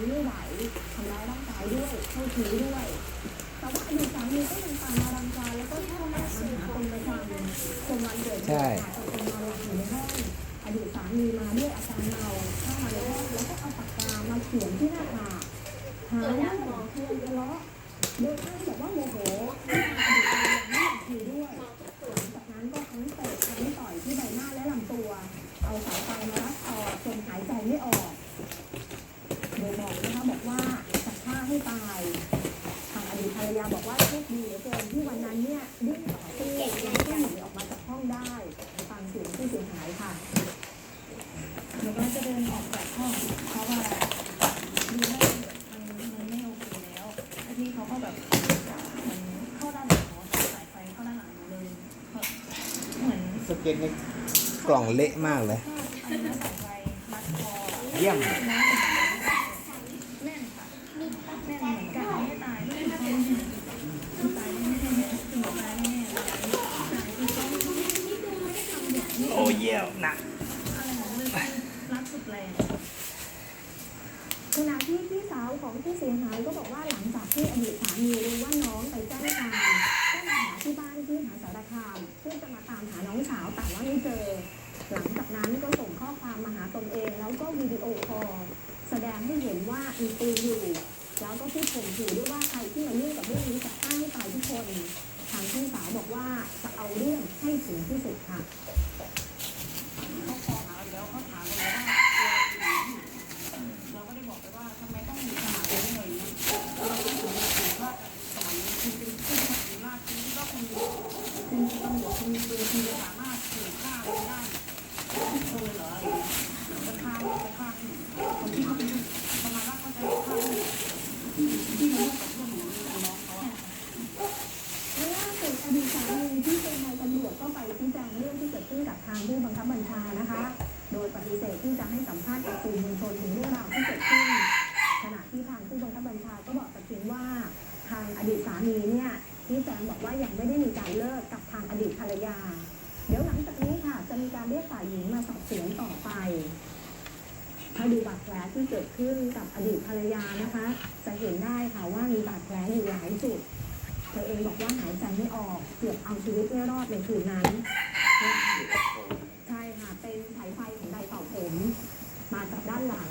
นี้ไม่ไหวทำร้ายร่างกายด้วยเข้าชู้ด้วยแต่ว่าอดีตสามีก็ยังตามมารังควานแล้วก็ชอบแอบมาหาตนประจำจนวันเกิดเหตุใช่ค่ะตนนอนหลับอยู่ในห้องอดีตสามีมาด้วยอาการเมาเข้ามาในห้องแล้วก็เอาปากกามาเขียนที่หน้าผากหาเรื่องเพื่อนทะเลาะโดยอ้างบอกว่าโมโหที่ทางอดีตภรรยาไม่อยากคุยด้วยหลังจากนั้นก็ทั้งเตะทั้งต่อยที่ใบหน้าและลำตัว เอาสายไฟมารัดคอจนหายใจไม่ออก โดยบอกนะคะบอกว่าจะฆ่าให้ตายทางอดีตภรรยาบอกว่าโชคดีเหลือเกินที่วันนั้นเนี่ยดิ้นต่อสู้แล้วก็หนีออกมาจากห้องได้ฟังเสียงผู้เสียหายค่ะหนูก็จะเดินออกจากห้องเพราะว่าดูไม่มันมันไม่โอเคแล้วไอ้ที่เขาก็แบบเหมือนเข้าด้านหลังหนูใส่สายไฟเข้าด้านหลังหนูเลยเหมือนสเก็ตในกล่องเละมากเลยอันนี้สายไฟมัดคอ เยี่ยม แน่นค่ะแน่นเหมือนกันไม่ตายไม่ตายไม่ตายไม่ใช่เนี่ยถึงตายแน่ๆเลยตายคือต้อง โอ้ เยี่ยมนะรักสุดแรงขณะที่พี่สาวของผู้เสียหายก็บอกว่าหลังจากที่อดีตสามีรู้ว่าน้องไปแจ้งความก็มาหาที่บ้านที่มหาสารคามเพื่อจะมาตามหาน้องสาวแต่ว่าไม่เจอ หลังจากนั้นก็ส่งข้อความมาหาตนเองแล้วก็วิดีโอคอลแสดงให้เห็นว่ามีปืนอยู่ แล้วก็พูดข่มขู่ด้วยว่าใครที่มายุ่องกับเรื่องนี้จะฆ่าให้ตายทุกคนทางพี่สาวบอกว่าจะเอาเรื่องให้ถึงที่สุดค่ะามีเนี่ยชี้แจงบอกว่ายังไม่ได้มีการเลิกกับทางอดีตภรรยาเดี๋ยวหลังจากนี้ค่ะจะมีการเรียกฝ่ายหญิงมาสอบสวนต่อไป ถ้าดูบาดแผลที่เกิดขึ้นกับอดีตภรรยานะคะ จะเห็นได้ค่ะว่ามีบาดแผลอยู่หลายจุดเธอเองบอกว่าหายใจไม่ออกเกือบเอาชีวิตไม่รอดในคืนนั้นเนี่ยค่ะใช่ค่ะเป็นสายไฟของไดร์เป่าผม มาจากด้านหลัง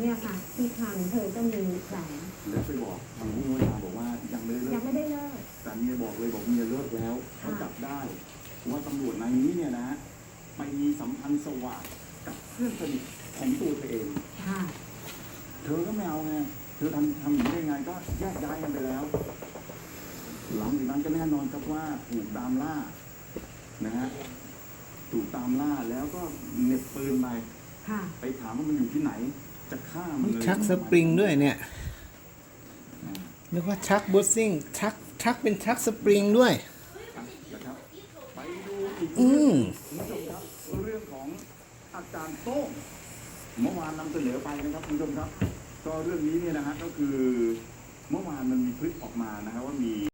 เนี่ยค่ะ ที่คางเธอก็มีแผลแล้วไปบอกทางผู้ว่าการบอกว่ายังไม่ได้เลิยังกไม่ได้เลิกแต่เมียบอกเลยบอกเมียเลิกแล้วเขาจับได้ว่าตำรวจนายนี้เนี่ยนะไปมีสัมพันธ์สวาสกับเพื่อนสนิท ของตัวเธอเอง ค่ะ เธอก็ไม่เอาไง เธอทำทำอย่างนี้ได้ไงก็แยกย้ายกันไปแล้ว หลังจากนั้นก็แน่นอนครับว่าถูกตามล่า นะฮะ ถูกตามล่าแล้วก็เหน็บปืนไป ค่ะ ไปถามว่ามันอยู่ที่ไหน จะฆ่ามันเลยชักสปริงด้วยเนี่ยอ่านึกว่าชักบูสซิ่งชักชักเป็นชักสปริงด้วย นะครับไปดูอีกอืเรื่องม คุณผู้ชมครับเรื่องของอาจารย์โต้ง เมื่อวานนำเสนอไปนะครับคุณผู้ชมครับ ก็เรื่องนี้เนี่ยนะฮะก็คือเมื่อวานมันมีคลิปออกมานะครับว่ามี